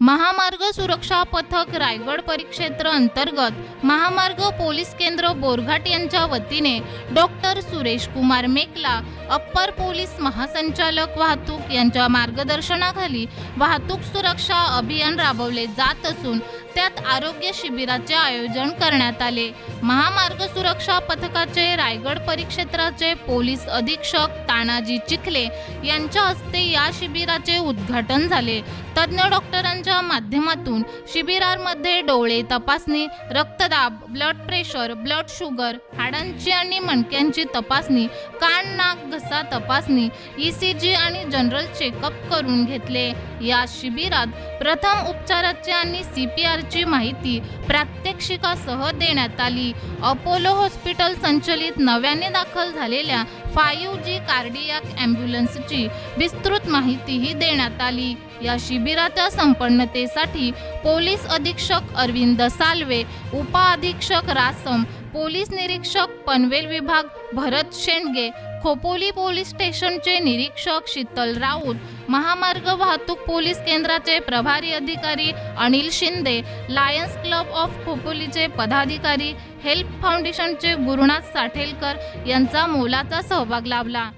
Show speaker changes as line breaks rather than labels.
महामार्ग सुरक्षा पथक रायगड परिक्षेत्र अंतर्गत महामार्ग पोलीस केंद्र बोरघाट यांच्या वतीने doctor Suresh Kumar Mekala upper police महासंचालक वाहतूक यांच्या मार्गदर्शनाखाली वाहतूक सुरक्षा अभियान राबवले जात असून त्यात आरोग्य शिबिराचे आयोजन करण्यात आले. महामार्ग सुरक्षा पथकाचे रायगड परिक्षेत्राचे पोलीस अधीक्षक तानाजी चिखले यांच्या हस्ते या शिबिराचे उद्घाटन झाले. तज्ज्ञ डॉक्टरांच्या माध्यमातून शिबिरांमध्ये डोळे तपासणी रक्तदाब ब्लड प्रेशर ब्लड शुगर हाडांची आणि मणक्यांची तपासणी कान नाक घसा तपासणी ई सी जी आणि जनरल चेकअप करून घेतले. या शिबिरात प्रथम उपचाराचे आणि सी पी आरची माहिती प्रात्यक्षिकासह देण्यात आली. अपोलो हॉस्पिटल संचलित नव्याने दाखल झालेल्या फाईव्ह जी कार्डियाक ॲम्ब्युलन्सची विस्तृत माहितीही देण्यात आली. या शिबिराच्या संपन्नतेसाठी पोलीस अधीक्षक अरविंद साल्वे उपअधीक्षक रासम पोलीस निरीक्षक पनवेल विभाग भरत शेंडगे खोपोली पोलीस स्टेशनचे निरीक्षक शीतल राऊत महामार्ग वाहतूक पोलीस केंद्राचे प्रभारी अधिकारी Anil Shinde lions club of खोपोलीचे पदाधिकारी हेल्प फाउंडेशनचे गुरुनाथ साठेलकर यांचा मोलाचा सहभाग लाभला.